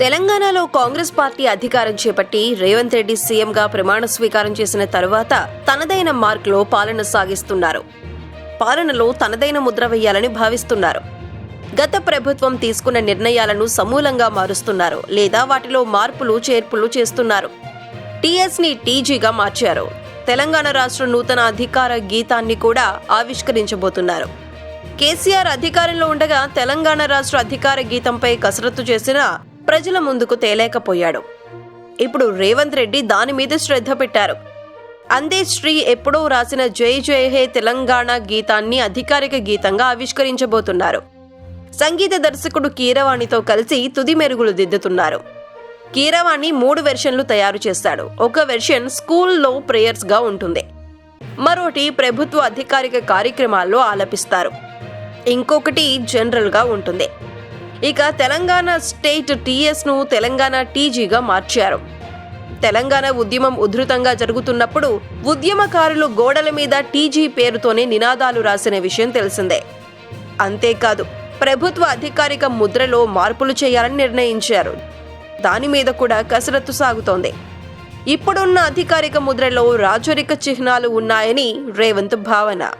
తెలంగాణలో కాంగ్రెస్ పార్టీ అధికారం చేపట్టి రేవంత్ రెడ్డి సీఎంగా ప్రమాణ స్వీకారం చేసిన తరువాత తనదైన మార్క్లో పాలన సాగిస్తున్నారు. పాలనలో తనదైన ముద్ర వేయాలని భావిస్తున్నారు. గత ప్రభుత్వం తీసుకున్న నిర్ణయాలను సమూలంగా మారుస్తున్నారు లేదా వాటిలో మార్పులు చేర్పులు చేస్తున్నారు. టీఎస్ని టీజీగా మార్చారు. తెలంగాణ రాష్ట్ర నూతన అధికార గీతాన్ని కూడా ఆవిష్కరించబోతున్నారు. కేసీఆర్ అధికారంలో ఉండగా తెలంగాణ రాష్ట్ర అధికార గీతంపై కసరత్తు చేసినా ప్రజల ముందుకు తేలేకపోయాడు. ఇప్పుడు రేవంత్ రెడ్డి దాని మీద శ్రద్ధ పెట్టారు. అందే శ్రీ ఎప్పుడో రాసిన జై జై హే తెలంగాణ గీతాన్ని అధికారిక గీతంగా ఆవిష్కరించబోతున్నారు. సంగీత దర్శకుడు కీరవాణితో కలిసి తుది మెరుగులు దిద్దుతున్నారు. కీరవాణి మూడు వెర్షన్లు తయారు చేశాడు ఒక వెర్షన్ స్కూల్లో ప్రేయర్స్గా ఉంటుంది. మరోటి ప్రభుత్వ అధికారిక కార్యక్రమాల్లో ఆలపిస్తారు. ఇంకొకటి జనరల్గా ఉంటుంది. ఇక తెలంగాణ స్టేట్ టీఎస్ను తెలంగాణ టీజీగా మార్చారు. తెలంగాణ ఉద్యమం ఉధృతంగా జరుగుతున్నప్పుడు ఉద్యమకారులు గోడల మీద టీజీ పేరుతోనే నినాదాలు రాసిన విషయం తెలిసిందే. అంతేకాదు ప్రభుత్వ అధికారిక ముద్రలో మార్పులు చేయాలని నిర్ణయించారు. దాని మీద కూడా కసరత్తు సాగుతోంది. ఇప్పుడున్న అధికారిక ముద్రలో రాజరిక చిహ్నాలు ఉన్నాయని రేవంత్ భావన.